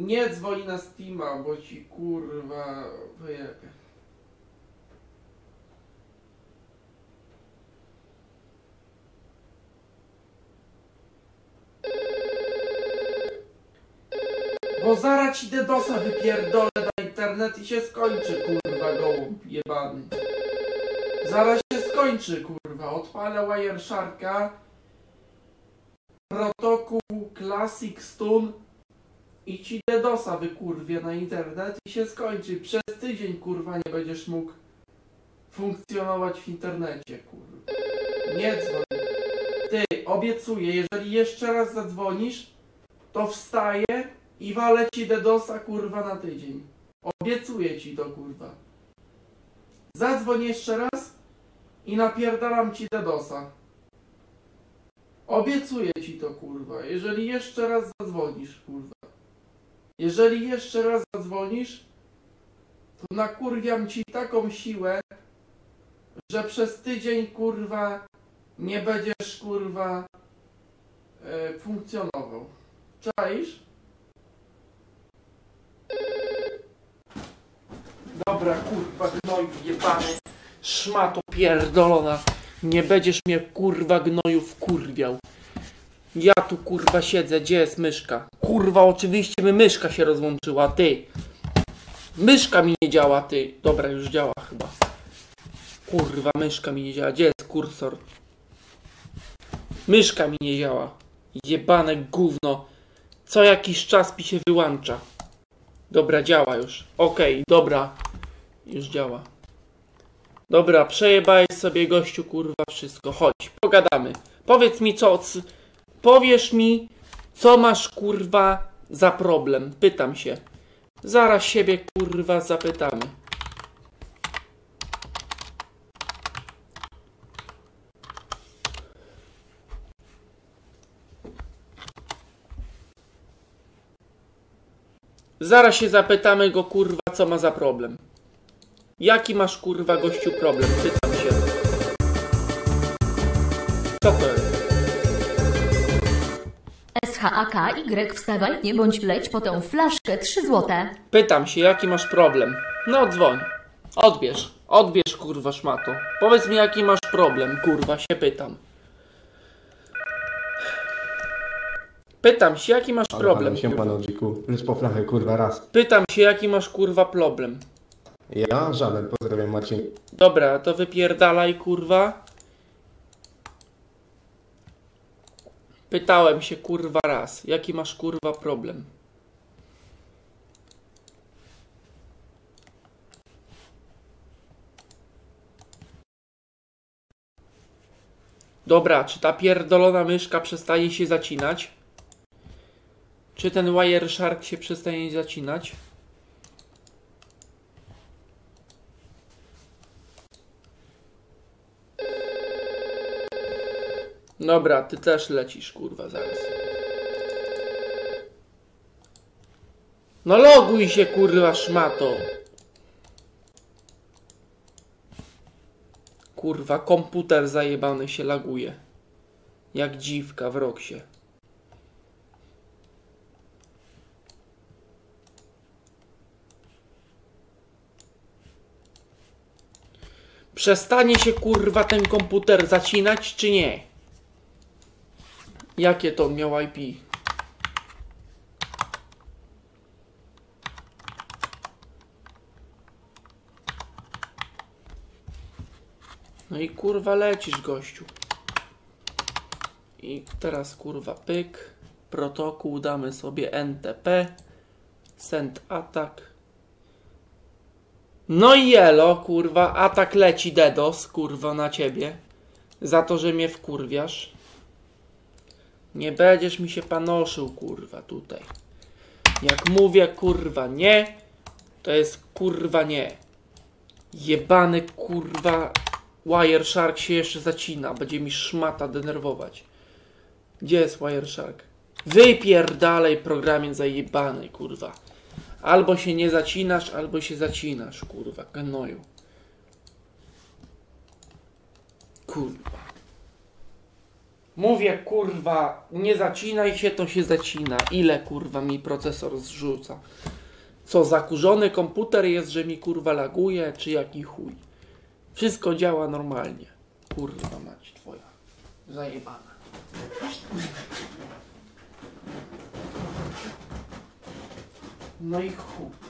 Nie dzwoń na Steama, bo ci kurwa wyjebie. Bo zaraz ci DDoSa wypierdolę na internet i się skończy kurwa gołąb jebany. Zaraz się skończy kurwa. Odpalę Wiresharka. Protokół Classic Stun i ci DDoSa wykurwie na internet i się skończy. Przez tydzień kurwa nie będziesz mógł funkcjonować w internecie kurwa. Nie dzwoń. Ty, obiecuję, jeżeli jeszcze raz zadzwonisz, to wstaję i walę ci DDoSa kurwa na tydzień. Obiecuję ci to kurwa. Zadzwoń jeszcze raz i napierdalam ci DDoSa. Obiecuję ci to kurwa. Jeżeli jeszcze raz zadzwonisz kurwa. Jeżeli jeszcze raz zadzwonisz, to nakurwiam ci taką siłę, że przez tydzień kurwa nie będziesz kurwa e, funkcjonował. Czaisz? Dobra kurwa gnoju jebany. Szmato pierdolona. Nie będziesz mnie kurwa gnoju wkurwiał. Ja tu kurwa siedzę, gdzie jest myszka? Kurwa, oczywiście mi myszka się rozłączyła, ty. Myszka mi nie działa, ty. Dobra, już działa chyba. Kurwa, myszka mi nie działa. Gdzie jest kursor? Myszka mi nie działa. Jebane gówno. Co jakiś czas mi się wyłącza. Dobra, działa już. Okej, dobra. Już działa. Dobra, przejebałeś sobie gościu kurwa wszystko. Chodź, pogadamy. Powiedz mi co, c- powiesz mi co masz kurwa za problem. Pytam się. Zaraz siebie kurwa zapytamy. Zaraz się zapytamy go kurwa co ma za problem. Jaki masz kurwa gościu problem? Pytam się. Co to jest? SHAKY wstawaj, nie bądź leć po tą flaszkę 3 złote. Pytam się, jaki masz problem. No dzwoń. Odbierz. Odbierz, kurwa szmato. Powiedz mi, jaki masz problem, kurwa, się pytam. Pytam się, jaki masz problem. się kurwa. panu dziku. Lecz po flachę kurwa raz. Pytam się, jaki masz kurwa problem. Ja żaden, pozdrawiam Marcin. Dobra, to wypierdalaj, kurwa. Pytałem się, kurwa, raz. Jaki masz, kurwa, problem? Dobra, czy ta pierdolona myszka przestaje się zacinać? Czy ten Wireshark się przestaje zacinać? Dobra, ty też lecisz, kurwa, zaraz. No loguj się, kurwa, szmato. Kurwa, komputer zajebany się laguje. Jak dziwka w roksie. Przestanie się kurwa ten komputer zacinać, czy nie? Jakie to miał IP? No i kurwa lecisz gościu. I teraz kurwa pyk. Protokół damy sobie NTP. Send attack. No i elo, kurwa, atak leci DDoS, kurwa, na ciebie. Za to, że mnie wkurwiasz. Nie będziesz mi się panoszył, kurwa, tutaj. Jak mówię, kurwa, nie, to jest kurwa nie. Jebany, kurwa, Wireshark się jeszcze zacina. Będzie mi szmata denerwować. Gdzie jest Wireshark? Wypierdalej programie zajebany, kurwa. Albo się nie zacinasz, albo się zacinasz, kurwa, gnoju. Kurwa. Mówię, kurwa, nie zacinaj się, to się zacina. Ile, kurwa, mi procesor zrzuca? Co, zakurzony komputer jest, że mi, kurwa, laguje, czy jaki chuj? Wszystko działa normalnie. Kurwa mać twoja. Zajebana. No i chuj.